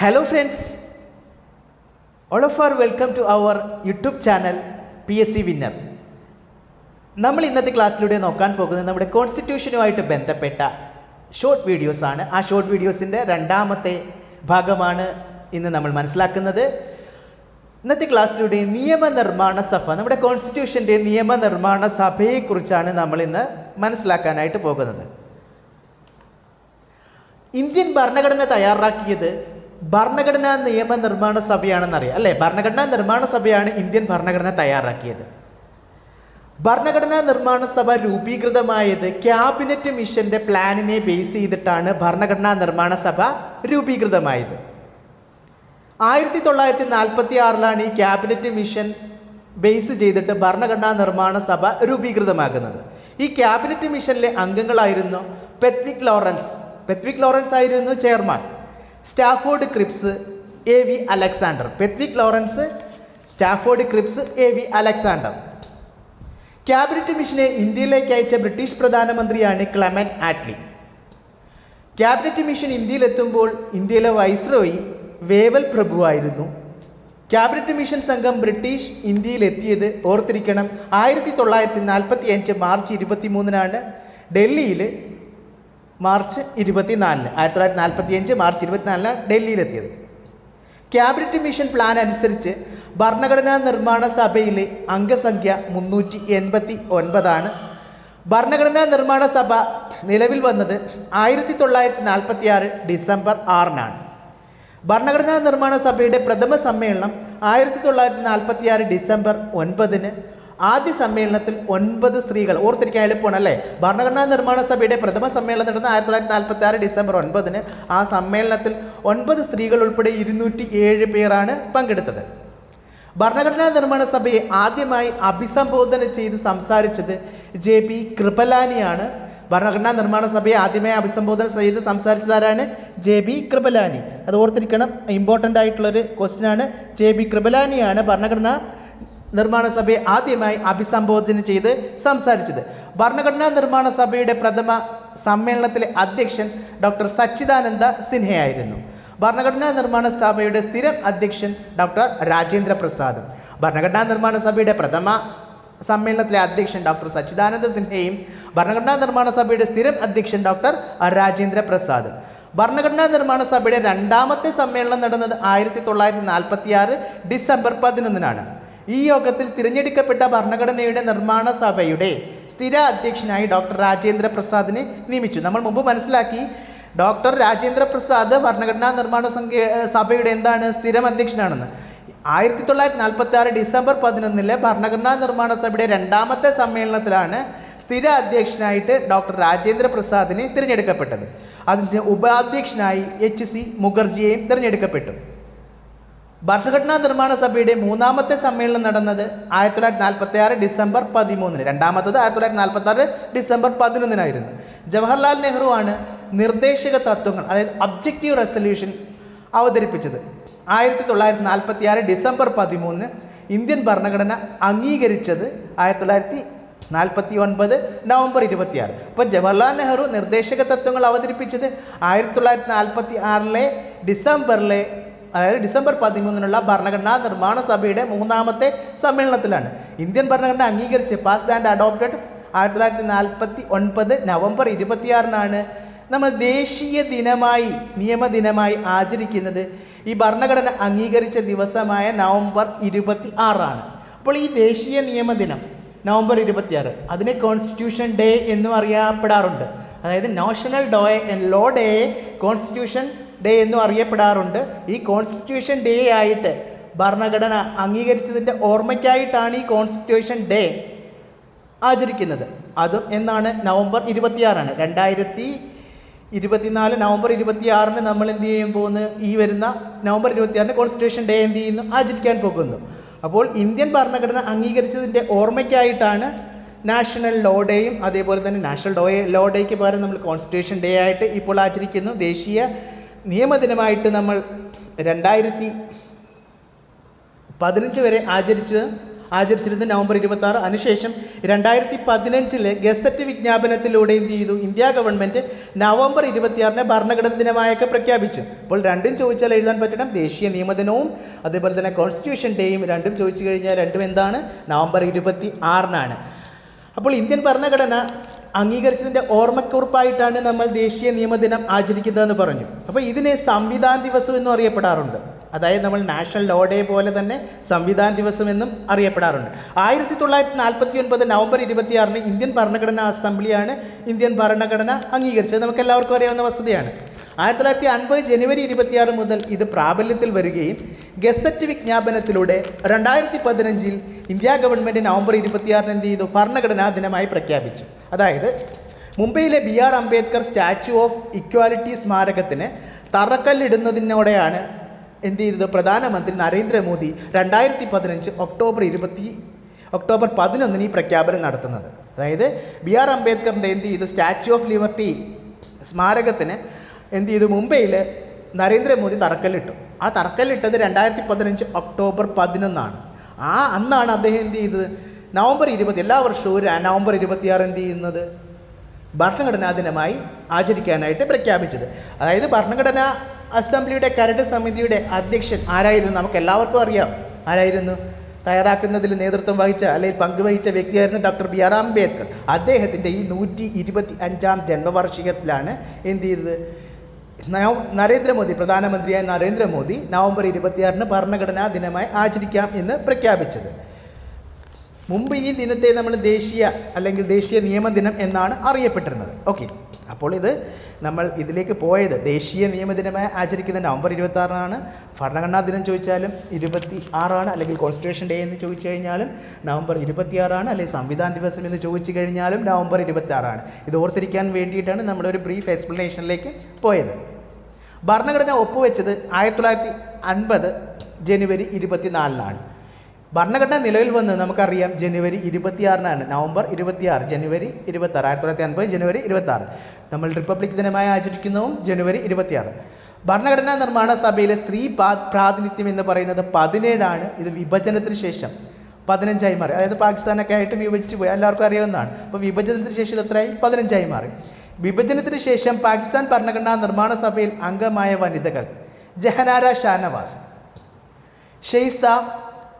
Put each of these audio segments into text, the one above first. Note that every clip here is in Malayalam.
Hello friends all of are welcome to our YouTube channel P S C winner നമ്മൾ ഇന്നത്തെ ക്ലാസ്സിലൂടെ നോക്കാൻ പോകുന്നത് നമ്മുടെ കോൺസ്റ്റിറ്റ്യൂഷനുമായിട്ട് ബന്ധപ്പെട്ട ഷോർട്ട് വീഡിയോസ് ആണ്. ആ ഷോർട്ട് വീഡിയോസിന്റെ രണ്ടാമത്തെ ഭാഗമാണ് ഇന്ന് നമ്മൾ മനസ്സിലാക്കുന്നത്. ഇന്നത്തെ ക്ലാസ്സിലൂടെ നിയമനിർമ്മാണ സഭ നമ്മുടെ കോൺസ്റ്റിറ്റ്യൂഷന്റെ നിയമനിർമ്മാണ സഭയെക്കുറിച്ചാണ് നമ്മൾ ഇന്ന് മനസ്സിലാക്കാനായിട്ട് പോകുന്നത്. ഇന്ത്യൻ ഭരണഘടന തയ്യാറാക്കിയത് ഭരണഘടനാ നിയമ നിർമ്മാണ സഭയാണെന്നറിയാം. അല്ലേ? ഭരണഘടനാ നിർമ്മാണ സഭയാണ് ഇന്ത്യൻ ഭരണഘടന തയ്യാറാക്കിയത്. ഭരണഘടനാ നിർമ്മാണ സഭ രൂപീകൃതമായത് ക്യാബിനറ്റ് മിഷന്റെ പ്ലാനിനെ ബേസ് ചെയ്തിട്ടാണ് ഭരണഘടനാ നിർമ്മാണ സഭ രൂപീകൃതമായത്. ആയിരത്തി തൊള്ളായിരത്തി നാൽപ്പത്തി ആറിലാണ് ഈ ക്യാബിനറ്റ് മിഷൻ ബേസ് ചെയ്തിട്ട് ഭരണഘടനാ നിർമ്മാണ സഭ രൂപീകൃതമാകുന്നത്. ഈ ക്യാബിനറ്റ് മിഷനിലെ അംഗങ്ങളായിരുന്നു പെത്വിക് ലോറൻസ്. പെത്വിക് ലോറൻസ് ആയിരുന്നു chairman. Stafford Cripps A V Alexander. Pethick Lawrence Stafford Cripps A V Alexander. Cabinet മിഷനെ ഇന്ത്യയിലേക്ക് അയച്ച ബ്രിട്ടീഷ് പ്രധാനമന്ത്രിയാണ് ക്ലമറ്റ് ആറ്റ്ലി. ക്യാബിനറ്റ് മിഷൻ ഇന്ത്യയിലെത്തുമ്പോൾ ഇന്ത്യയിലെ വൈസ്രോയി വേവൽ പ്രഭുവായിരുന്നു ക്യാബിനറ്റ് മിഷൻ സംഘം ബ്രിട്ടീഷ് ഇന്ത്യയിലെത്തിയത് ഓർത്തിരിക്കണം. ആയിരത്തി തൊള്ളായിരത്തി നാൽപ്പത്തി അഞ്ച് മാർച്ച് ഇരുപത്തി മൂന്നിനാണ് ഡൽഹിയിൽ മാർച്ച് ഇരുപത്തിനാലിന് ആയിരത്തി തൊള്ളായിരത്തി നാൽപ്പത്തി അഞ്ച് മാർച്ച് ഇരുപത്തിനാലിന് ഡൽഹിയിലെത്തിയത്. ക്യാബിനറ്റ് മിഷൻ പ്ലാൻ അനുസരിച്ച് ഭരണഘടനാ നിർമ്മാണ സഭയിലെ അംഗസംഖ്യ മുന്നൂറ്റി എൺപത്തി ഒൻപതാണ് ഭരണഘടനാ നിർമ്മാണ സഭ നിലവിൽ വന്നത് ആയിരത്തി തൊള്ളായിരത്തി നാൽപ്പത്തി ആറ് ഡിസംബർ ആറിനാണ്. ഭരണഘടനാ നിർമ്മാണ സഭയുടെ പ്രഥമ സമ്മേളനം ആയിരത്തി തൊള്ളായിരത്തി നാൽപ്പത്തി ആറ് ഡിസംബർ ഒൻപതിന് ആദ്യ സമ്മേളനത്തിൽ ഒൻപത് സ്ത്രീകൾ ഓർത്തിരിക്കാൻ എളുപ്പമാണ് അല്ലേ? ഭരണഘടനാ നിർമ്മാണ സഭയുടെ പ്രഥമ സമ്മേളനം നടന്ന ആയിരത്തി തൊള്ളായിരത്തി നാൽപ്പത്തി ആറ് ഡിസംബർ ഒൻപതിന് ആ സമ്മേളനത്തിൽ ഒൻപത് സ്ത്രീകൾ ഉൾപ്പെടെ ഇരുന്നൂറ്റി ഏഴ് പേരാണ് പങ്കെടുത്തത്. ഭരണഘടനാ നിർമ്മാണ സഭയെ ആദ്യമായി അഭിസംബോധന ചെയ്ത് സംസാരിച്ചത് ജെ പി കൃപലാനിയാണ്. ഭരണഘടനാ നിർമ്മാണ സഭയെ ആദ്യമായി അഭിസംബോധന ചെയ്ത് സംസാരിച്ചതാരാണ്? J B Kripalani. അത് ഓർത്തിരിക്കണം ഇമ്പോർട്ടന്റ് ആയിട്ടുള്ളൊരു ക്വസ്റ്റ്യൻ ആണ്. ജെ ബി കൃപലാനിയാണ് ഭരണഘടനാ നിർമ്മാണ സഭയെ ആദ്യമായി അഭിസംബോധന ചെയ്ത് സംസാരിച്ചത്. ഭരണഘടനാ നിർമ്മാണ സഭയുടെ പ്രഥമ സമ്മേളനത്തിലെ അധ്യക്ഷൻ ഡോക്ടർ സച്ചിദാനന്ദ സിൻഹയായിരുന്നു. ഭരണഘടനാ നിർമ്മാണ സഭയുടെ സ്ഥിരം അധ്യക്ഷൻ ഡോക്ടർ രാജേന്ദ്ര പ്രസാദ്. ഭരണഘടനാ നിർമ്മാണ സഭയുടെ പ്രഥമ സമ്മേളനത്തിലെ അധ്യക്ഷൻ ഡോക്ടർ സച്ചിദാനന്ദ സിൻഹയും ഭരണഘടനാ നിർമ്മാണ സഭയുടെ സ്ഥിരം അധ്യക്ഷൻ ഡോക്ടർ രാജേന്ദ്ര പ്രസാദ്. ഭരണഘടനാ നിർമ്മാണ സഭയുടെ രണ്ടാമത്തെ സമ്മേളനം നടന്നത് ആയിരത്തി തൊള്ളായിരത്തി നാൽപ്പത്തി ആറ് ഡിസംബർ പതിനൊന്നിനാണ്. ഈ യോഗത്തിൽ തിരഞ്ഞെടുക്കപ്പെട്ട ഭരണഘടനയുടെ നിർമ്മാണ സഭയുടെ സ്ഥിര അധ്യക്ഷനായി ഡോക്ടർ രാജേന്ദ്ര പ്രസാദിനെ നിയമിച്ചു. നമ്മൾ മുമ്പ് മനസ്സിലാക്കി ഡോക്ടർ രാജേന്ദ്ര പ്രസാദ് ഭരണഘടനാ നിർമ്മാണ സഭയുടെ എന്താണ് സ്ഥിരം അധ്യക്ഷനാണെന്ന്. ആയിരത്തി തൊള്ളായിരത്തി നാൽപ്പത്തി ആറ് ഡിസംബർ പതിനൊന്നിലെ ഭരണഘടനാ നിർമ്മാണ സഭയുടെ രണ്ടാമത്തെ സമ്മേളനത്തിലാണ് സ്ഥിര അധ്യക്ഷനായിട്ട് ഡോക്ടർ രാജേന്ദ്ര പ്രസാദിനെ തിരഞ്ഞെടുക്കപ്പെട്ടത്. അതിന്റെ ഉപാധ്യക്ഷനായി എച്ച് സി മുഖർജിയെയും തിരഞ്ഞെടുക്കപ്പെട്ടു. ഭരണഘടനാ നിർമ്മാണ സഭയുടെ മൂന്നാമത്തെ സമ്മേളനം നടന്നത് ആയിരത്തി തൊള്ളായിരത്തി നാൽപ്പത്തി ആറ് ഡിസംബർ പതിമൂന്നിന്. രണ്ടാമത്തത് ആയിരത്തി തൊള്ളായിരത്തി നാൽപ്പത്തി ആറ് ഡിസംബർ പതിനൊന്നിനായിരുന്നു. ജവഹർലാൽ നെഹ്റു ആണ് നിർദ്ദേശക തത്വങ്ങൾ അതായത് ഒബ്ജക്റ്റീവ് റെസൊല്യൂഷൻ അവതരിപ്പിച്ചത്. ആയിരത്തി തൊള്ളായിരത്തി നാൽപ്പത്തി ആറ് ഡിസംബർ പതിമൂന്ന് ഇന്ത്യൻ ഭരണഘടന അംഗീകരിച്ചത് ആയിരത്തി തൊള്ളായിരത്തി നാൽപ്പത്തി ഒൻപത് നവംബർ ഇരുപത്തിയാറ്. അപ്പോൾ ജവഹർലാൽ നെഹ്റു നിർദ്ദേശക തത്വങ്ങൾ അവതരിപ്പിച്ചത് ആയിരത്തി തൊള്ളായിരത്തി നാൽപ്പത്തി ആറിലെ ഡിസംബറിലെ അതായത് ഡിസംബർ പതിമൂന്നിനുള്ള ഭരണഘടനാ നിർമ്മാണ സഭയുടെ മൂന്നാമത്തെ സമ്മേളനത്തിലാണ്. ഇന്ത്യൻ ഭരണഘടന അംഗീകരിച്ച് പാസ്ഡ് ആൻഡ് അഡോപ്റ്റഡ് ആയിരത്തി തൊള്ളായിരത്തി നാൽപ്പത്തി ഒൻപത് നവംബർ ഇരുപത്തിയാറിനാണ് നമ്മൾ ദേശീയ ദിനമായി നിയമദിനമായി ആചരിക്കുന്നത്. ഈ ഭരണഘടന അംഗീകരിച്ച ദിവസമായ നവംബർ ഇരുപത്തി ആറാണ് അപ്പോൾ ഈ ദേശീയ നിയമദിനം നവംബർ ഇരുപത്തിയാറ് അതിനെ കോൺസ്റ്റിറ്റ്യൂഷൻ ഡേ എന്നും അറിയപ്പെടാറുണ്ട്. അതായത് നാഷണൽ ഡോ ലോ ഡേ കോൺസ്റ്റിറ്റ്യൂഷൻ ഡേ എന്നും അറിയപ്പെടാറുണ്ട്. ഈ കോൺസ്റ്റിറ്റ്യൂഷൻ ഡേ ആയിട്ട് ഭരണഘടന അംഗീകരിച്ചതിന്റെ ഓർമ്മയ്ക്കായിട്ടാണ് ഈ കോൺസ്റ്റിറ്റ്യൂഷൻ ഡേ ആചരിക്കുന്നത്. അതും എന്നാണ് നവംബർ ഇരുപത്തിയാറാണ്. രണ്ടായിരത്തി ഇരുപത്തിനാല് നവംബർ ഇരുപത്തിയാറിന് നമ്മൾ എന്ത് ചെയ്യാൻ പോകുന്നു? ഈ വരുന്ന നവംബർ ഇരുപത്തിയാറിന് കോൺസ്റ്റിറ്റ്യൂഷൻ ഡേ എന്ത് ചെയ്യുന്നു? ആചരിക്കാൻ പോകുന്നു. അപ്പോൾ ഇന്ത്യൻ ഭരണഘടന അംഗീകരിച്ചതിന്റെ ഓർമ്മയ്ക്കായിട്ടാണ് നാഷണൽ ലോ ഡേയും അതേപോലെ തന്നെ നാഷണൽ ഡോ ലോ ഡേക്ക് പകരം നമ്മൾ കോൺസ്റ്റിറ്റ്യൂഷൻ ഡേ ആയിട്ട് ഇപ്പോൾ ആചരിക്കുന്നു. ദേശീയ നിയമദിനമായിട്ട് നമ്മൾ രണ്ടായിരത്തി പതിനഞ്ച് വരെ ആചരിച്ചത് ആചരിച്ചിരുന്നത് നവംബർ ഇരുപത്തി ആറ് അതിനുശേഷം രണ്ടായിരത്തി പതിനഞ്ചിലെ ഗസറ്റ് വിജ്ഞാപനത്തിലൂടെ എന്ത് ചെയ്തു? ഇന്ത്യ ഗവൺമെന്റ് നവംബർ ഇരുപത്തിയാറിനെ ഭരണഘടന ദിനമായൊക്കെ പ്രഖ്യാപിച്ചു. അപ്പോൾ രണ്ടും ചോദിച്ചാൽ എഴുതാൻ പറ്റണം. ദേശീയ നിയമദിനവും അതേപോലെ തന്നെ കോൺസ്റ്റിറ്റ്യൂഷൻ ഡേയും രണ്ടും ചോദിച്ചു കഴിഞ്ഞാൽ രണ്ടും എന്താണ്? നവംബർ ഇരുപത്തി ആറിനാണ് അപ്പോൾ ഇന്ത്യൻ ഭരണഘടന അംഗീകരിച്ചതിന്റെ ഓർമ്മക്കുറിപ്പായിട്ടാണ് നമ്മൾ ദേശീയ നിയമദിനം ആചരിക്കുന്നതെന്ന് പറഞ്ഞു. അപ്പോൾ ഇതിനെ സംവിധാന ദിവസം എന്നും അറിയപ്പെടാറുണ്ട്. അതായത് നമ്മൾ നാഷണൽ ലോ ഡേ പോലെ തന്നെ സംവിധാന ദിവസം എന്നും അറിയപ്പെടാറുണ്ട്. ആയിരത്തി തൊള്ളായിരത്തി നാൽപ്പത്തി ഒൻപത് നവംബർ ഇരുപത്തിയാറിന് ഇന്ത്യൻ ഭരണഘടനാ അസംബ്ലിയാണ് ഇന്ത്യൻ ഭരണഘടന അംഗീകരിച്ചത്. നമുക്ക് എല്ലാവർക്കും അറിയാവുന്ന വസ്തുതയാണ്. ആയിരത്തി തൊള്ളായിരത്തി അൻപത് ജനുവരി ഇരുപത്തിയാറ് മുതൽ ഇത് പ്രാബല്യത്തിൽ വരികയും ഗസറ്റ് വിജ്ഞാപനത്തിലൂടെ രണ്ടായിരത്തി പതിനഞ്ചിൽ ഇന്ത്യ ഗവൺമെന്റ് നവംബർ ഇരുപത്തിയാറിന് എന്ത് ചെയ്തു? ഭരണഘടനാ ദിനമായി പ്രഖ്യാപിച്ചു. അതായത് മുംബൈയിലെ B R Ambedkar statue of equality സ്മാരകത്തിന് തറക്കല്ലിടുന്നതിനോടെയാണ് എന്ത് ചെയ്തത്? പ്രധാനമന്ത്രി നരേന്ദ്രമോദി രണ്ടായിരത്തി പതിനഞ്ച് ഒക്ടോബർ ഇരുപത്തി ഒക്ടോബർ പതിനൊന്നിന് ഈ പ്രഖ്യാപനം നടത്തുന്നത്. അതായത് ബി ആർ അംബേദ്കറിന്റെ എന്ത് ചെയ്തു? സ്റ്റാച്യു ഓഫ് ലിബർട്ടി സ്മാരകത്തിന് എന്ത് ചെയ്തു? മുംബൈയിൽ നരേന്ദ്രമോദി തറക്കല്ലിട്ടു. ആ തറക്കല്ലിട്ടത് രണ്ടായിരത്തി പതിനഞ്ച് ഒക്ടോബർ പതിനൊന്നാണ്. ആ അന്നാണ് അദ്ദേഹം എന്ത് ചെയ്തത്? നവംബർ ഇരുപത്തി എല്ലാ വർഷവും നവംബർ ഇരുപത്തിയാറ് എന്ത് ചെയ്യുന്നത്? ഭരണഘടനാ ദിനമായി ആചരിക്കാനായിട്ട് പ്രഖ്യാപിച്ചത്. അതായത് ഭരണഘടനാ അസംബ്ലിയുടെ കരട് സമിതിയുടെ അധ്യക്ഷൻ ആരായിരുന്നു? നമുക്ക് എല്ലാവർക്കും അറിയാം. ആരായിരുന്നു? തയ്യാറാക്കുന്നതിൽ നേതൃത്വം വഹിച്ച അല്ലെങ്കിൽ പങ്കുവഹിച്ച വ്യക്തിയായിരുന്നു ഡോക്ടർ ബി ആർ അംബേദ്കർ. അദ്ദേഹത്തിന്റെ ഈ നൂറ്റി ഇരുപത്തി അഞ്ചാം ജന്മവാർഷികത്തിലാണ് എന്ത് ചെയ്തത്? നരേന്ദ്രമോദി പ്രധാനമന്ത്രിയായ നരേന്ദ്രമോദി നവംബർ ഇരുപത്തിയാറിന് ഭരണഘടനാ ദിനമായി ആചരിക്കാം എന്ന് പ്രഖ്യാപിച്ചത്. മുമ്പ് ഈ ദിനത്തെ നമ്മൾ ദേശീയ അല്ലെങ്കിൽ ദേശീയ നിയമദിനം എന്നാണ് അറിയപ്പെട്ടിരുന്നത്. ഓക്കെ അപ്പോൾ ഇത് നമ്മൾ ഇതിലേക്ക് പോയത് ദേശീയ നിയമദിനമായി ആചരിക്കുന്ന നവംബർ ഇരുപത്തി ആറിനാണ് ഭരണഘടനാ ദിനം ചോദിച്ചാലും ഇരുപത്തി ആറാണ് അല്ലെങ്കിൽ കോൺസ്റ്റിറ്റ്യൂഷൻ ഡേ എന്ന് ചോദിച്ചു കഴിഞ്ഞാലും നവംബർ ഇരുപത്തി ആറാണ് അല്ലെങ്കിൽ സംവിധാന ദിവസം എന്ന് ചോദിച്ചു കഴിഞ്ഞാലും നവംബർ ഇരുപത്തി ആറാണ് ഇത് ഓർത്തിരിക്കാൻ വേണ്ടിയിട്ടാണ് നമ്മളൊരു ബ്രീഫ് എക്സ്പ്ലനേഷനിലേക്ക് പോയത്. ഭരണഘടന ഒപ്പുവെച്ചത് ആയിരത്തി തൊള്ളായിരത്തി അൻപത് ജനുവരി ഇരുപത്തിനാലിനാണ്. ഭരണഘടന നിലവിൽ വന്ന് നമുക്കറിയാം ജനുവരി ഇരുപത്തിയാറിനാണ്. നവംബർ ഇരുപത്തിയാറ് ജനുവരി ഇരുപത്താറ് ആയിരത്തി തൊള്ളായിരത്തി അൻപത് ജനുവരി ഇരുപത്താറ് നമ്മൾ റിപ്പബ്ലിക് ദിനമായി ആചരിക്കുന്നതും ജനുവരി ഇരുപത്തിയാറ്. ഭരണഘടനാ നിർമ്മാണ സഭയിലെ സ്ത്രീ പ്രാതിനിധ്യം എന്ന് പറയുന്നത് പതിനേഴാണ്. ഇത് വിഭജനത്തിന് ശേഷം. പതിനഞ്ചായി മാറി. അതായത് പാകിസ്ഥാനൊക്കെ ആയിട്ട് വിഭജിച്ച് പോയി. എല്ലാവർക്കും അറിയാവുന്നതാണ്. അപ്പോൾ വിഭജനത്തിന് ശേഷം ഇത് എത്രയായി? പതിനഞ്ചായി മാറി. വിഭജനത്തിന് ശേഷം പാകിസ്ഥാൻ ഭരണഘടനാ നിർമ്മാണ സഭയിൽ അംഗമായ വനിതകൾ ജഹനാര ഷാനവാസ് ഷെയ്സ്ത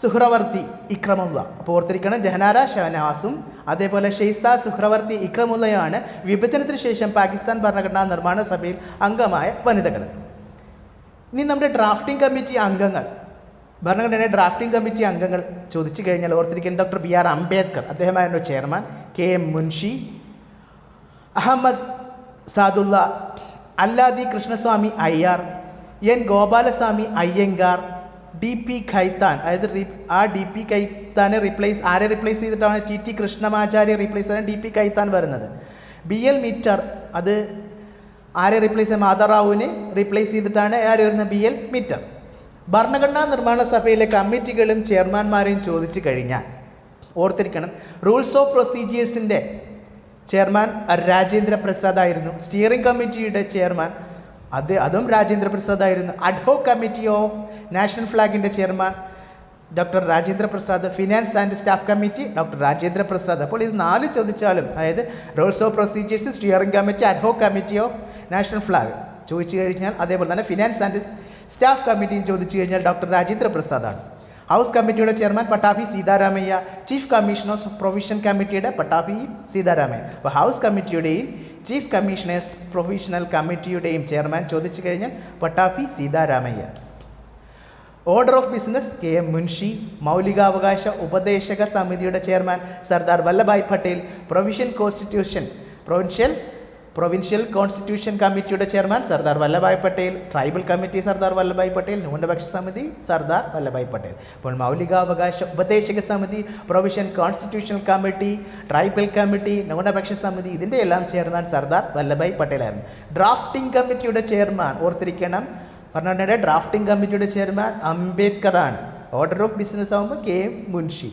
സുഹ്രവർത്തി ഇക്രമുള്ള. അപ്പോൾ ഓർത്തിരിക്കണം ജഹനാര ഷഹനവാസും അതേപോലെ ഷെയ്സ്ത സുഹ്രവർത്തി ഇക്രമുള്ളയാണ് വിഭജനത്തിന് ശേഷം പാകിസ്ഥാൻ ഭരണഘടനാ നിർമ്മാണ സഭയിൽ അംഗമായ വനിതകൾ. ഇനി നമ്മുടെ ഡ്രാഫ്റ്റിംഗ് കമ്മിറ്റി അംഗങ്ങൾ. ഭരണഘടനയുടെ ഡ്രാഫ്റ്റിംഗ് കമ്മിറ്റി അംഗങ്ങൾ ചോദിച്ചു കഴിഞ്ഞാൽ ഓർത്തിരിക്കുന്ന ഡോക്ടർ ബി ആർ അംബേദ്കർ അദ്ദേഹമായിരുന്നു chairman. K M Munshi Ahmad Saadulla Alladi Krishnaswami Ayyar N Gopalaswami Ayyangar D P Khaitan അതായത് ആ ഡി പി ഖൈത്താനെ റീപ്ലേസ് ആരെ റീപ്ലേസ് ചെയ്തിട്ടാണ്? ടി ടി കൃഷ്ണമാചാര്യ റീപ്ലേസ് ചെയ്യാൻ ഡി പി ഖൈത്താൻ വരുന്നത്. ബി എൽ മീറ്റർ അത് ആരെ റീപ്ലേസ് ചെയ്യാൻ? മാതാറാവുവിനെ റീപ്ലേസ് ചെയ്തിട്ടാണ് ആര് വരുന്നത്? ബി എൽ മീറ്റർ ഭരണഘടനാ നിർമ്മാണ സഭയിലെ കമ്മിറ്റികളും ചെയർമാൻമാരെയും ചോദിച്ചു കഴിഞ്ഞാൽ ഓർത്തിരിക്കണം റൂൾസ് ഓഫ് പ്രൊസീജിയേഴ്സിന്റെ ചെയർമാൻ രാജേന്ദ്ര പ്രസാദ് ആയിരുന്നു സ്റ്റിയറിംഗ് കമ്മിറ്റിയുടെ ചെയർമാൻ അത് അതും രാജേന്ദ്ര പ്രസാദ് ആയിരുന്നു. Committee of national ഫ്ലാഗിന്റെ chairman doctor Rajendra Prasad finance and staff committee doctor Rajendra Prasad. അപ്പോൾ ഇത് നാല് ചോദിച്ചാലും അതായത് rules of procedures steering committee ad hoc committee of national flag ചോദിച്ചു കഴിഞ്ഞാൽ അതേപോലെ തന്നെ ഫിനാൻസ് ആൻഡ് സ്റ്റാഫ് കമ്മിറ്റിയും ചോദിച്ചു കഴിഞ്ഞാൽ ഡോക്ടർ രാജേന്ദ്ര പ്രസാദാണ് ഹൗസ് കമ്മിറ്റിയുടെ chairman Pattabhi Sitaramayya chief commissioners provision കമ്മിറ്റിയുടെ പട്ടാഭി സീതാരാമയ്യ. അപ്പോൾ ഹൗസ് കമ്മിറ്റിയുടെയും ചീഫ് കമ്മീഷണേഴ്സ് പ്രൊവിഷണൽ കമ്മിറ്റിയുടെയും ചെയർമാൻ ചോദിച്ചു കഴിഞ്ഞാൽ Pattabhi Sitaramayya order of business K M Munshi മൗലികാവകാശ ഉപദേശക സമിതിയുടെ chairman Sardar Vallabhbhai Patel provincial constitution provincial provincial constitution കമ്മിറ്റിയുടെ chairman Sardar Vallabhbhai Patel tribal committee Sardar Vallabhbhai Patel ന്യൂനപക്ഷ സമിതി സർദാർ വല്ലഭായ് പട്ടേൽ അപ്പോൾ മൗലികാവകാശ ഉപദേശക സമിതി provision constitutional committee tribal committee ന്യൂനപക്ഷ സമിതി ഇതിന്റെ എല്ലാം ചെയർമാൻ സർദാർ വല്ലഭായ് പട്ടേലായിരുന്നു ഡ്രാഫ്റ്റിംഗ് കമ്മിറ്റിയുടെ ചെയർമാൻ ഓർത്തിരിക്കണം. പറഞ്ഞിട്ടുണ്ട് ഡ്രാഫ്റ്റിംഗ് കമ്മിറ്റിയുടെ ചെയർമാൻ അംബേദ്കർ ആണ്. ഓർഡർ ഓഫ് ബിസിനസ് ആകുമ്പോൾ കെ മുൻഷി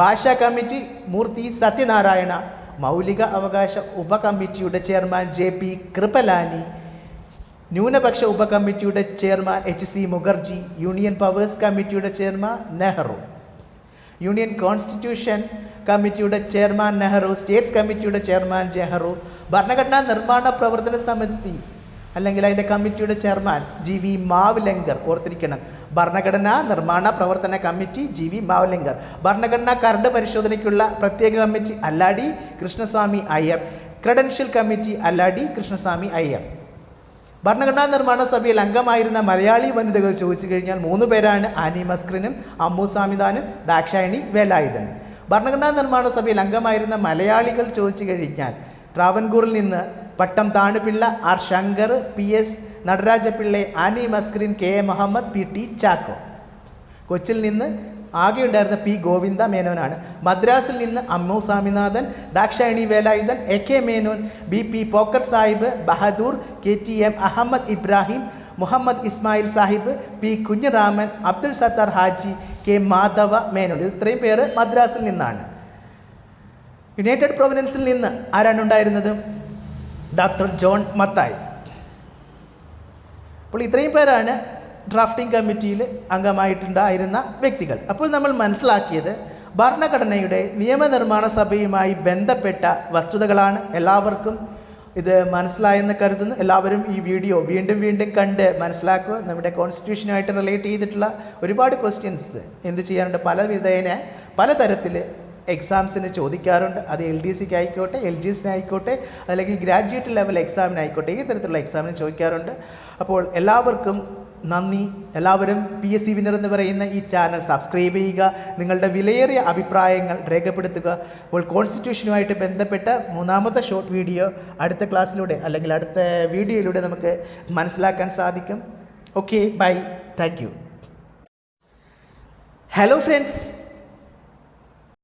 ഭാഷാ കമ്മിറ്റി മൂർത്തി സത്യനാരായണ. മൗലിക അവകാശ ഉപകമ്മിറ്റിയുടെ ചെയർമാൻ ജെ പി കൃപലാനി ന്യൂനപക്ഷ ഉപകമ്മിറ്റിയുടെ chairman H C Mukherjee union powers കമ്മിറ്റിയുടെ ചെയർമാൻ നെഹ്റു യൂണിയൻ കോൺസ്റ്റിറ്റ്യൂഷൻ കമ്മിറ്റിയുടെ ചെയർമാൻ നെഹ്റു സ്റ്റേറ്റ്സ് കമ്മിറ്റിയുടെ ചെയർമാൻ നെഹ്റു ഭരണഘടനാ നിർമ്മാണ പ്രവർത്തന സമിതി അല്ലെങ്കിൽ അതിന്റെ കമ്മിറ്റിയുടെ ചെയർമാൻ ജി വി മാവ്ലങ്കർ ഓർത്തിരിക്കണം. ഭരണഘടനാ നിർമ്മാണ പ്രവർത്തന കമ്മിറ്റി ജി വി മാവലിംഗർ. ഭരണഘടനാ കരട് പരിശോധനയ്ക്കുള്ള പ്രത്യേക committee Alladi Krishnaswami Ayyar. Credential committee Alladi Krishnaswami Ayyar. ഭരണഘടനാ നിർമ്മാണ സഭയിൽ അംഗമായിരുന്ന മലയാളി വനിതകൾ ചോദിച്ചു കഴിഞ്ഞാൽ മൂന്ന് പേരാണ് ആനി മസ്ക്രിനും അമ്മു സാമിദാനും ദാക്ഷായണി വേലായുധൻ. ഭരണഘടനാ നിർമ്മാണ സഭയിൽ അംഗമായിരുന്ന മലയാളികൾ ചോദിച്ചു കഴിഞ്ഞാൽ ട്രാവൻകൂറിൽ നിന്ന് Pattom Thanu Pillai R Shankar P S Natarajapillai Annie Mascarene K A Muhammad P T Chacko. കൊച്ചിയിൽ നിന്ന് ആകെ ഉണ്ടായിരുന്ന പി ഗോവിന്ദ മേനോനാണ്. മദ്രാസിൽ നിന്ന് Ammu Swaminathan Dakshayani Velayudhan A K Menon B P Pocker Sahib Bahadur K T M Ahmed Ibrahim Muhammad Ismail Sahib P Kunhiraman Abdul Sattar Haji K Madhava Menon. ഇത് ഇത്രയും പേര് മദ്രാസിൽ നിന്നാണ്. യുണൈറ്റഡ് പ്രൊവിനൻസിൽ നിന്ന് ആരാണ് ഉണ്ടായിരുന്നത്? Doctor John Mathai. അപ്പോൾ ഇത്രയും പേരാണ് ഡ്രാഫ്റ്റിംഗ് കമ്മിറ്റിയിൽ അംഗമായിട്ടുണ്ടായിരുന്ന വ്യക്തികൾ. അപ്പോൾ നമ്മൾ മനസ്സിലാക്കിയത് ഭരണഘടനയുടെ നിയമനിർമ്മാണ സഭയുമായി ബന്ധപ്പെട്ട വസ്തുതകളാണ്. എല്ലാവർക്കും ഇത് മനസ്സിലായെന്ന് കരുതുന്നു. എല്ലാവരും ഈ വീഡിയോ വീണ്ടും വീണ്ടും കണ്ട് മനസ്സിലാക്കുക. നമ്മുടെ കോൺസ്റ്റിറ്റ്യൂഷനുമായിട്ട് റിലേറ്റ് ചെയ്തിട്ടുള്ള ഒരുപാട് ക്വസ്റ്റ്യൻസ് എന്ത് ചെയ്യാറുണ്ട്? പല വിധേന പലതരത്തിൽ എക്സാംസിന് ചോദിക്കാറുണ്ട്. അത് എൽ ഡി സിക്ക് ആയിക്കോട്ടെ എൽ ജി എസിനായിക്കോട്ടെ അല്ലെങ്കിൽ ഗ്രാജുവേറ്റ് ലെവൽ എക്സാമിനായിക്കോട്ടെ ഈ തരത്തിലുള്ള എക്സാമിന് ചോദിക്കാറുണ്ട്. അപ്പോൾ എല്ലാവർക്കും നന്ദി. എല്ലാവരും പി എസ് സി വിന്നർ എന്ന് പറയുന്ന ഈ ചാനൽ സബ്സ്ക്രൈബ് ചെയ്യുക. നിങ്ങളുടെ വിലയേറിയ അഭിപ്രായങ്ങൾ രേഖപ്പെടുത്തുക. അപ്പോൾ കോൺസ്റ്റിറ്റ്യൂഷനുമായിട്ട് ബന്ധപ്പെട്ട മൂന്നാമത്തെ ഷോർട്ട് വീഡിയോ അടുത്ത ക്ലാസ്സിലൂടെ അല്ലെങ്കിൽ അടുത്ത വീഡിയോയിലൂടെ നമുക്ക് മനസ്സിലാക്കാൻ സാധിക്കും. Okay bye thank hello friends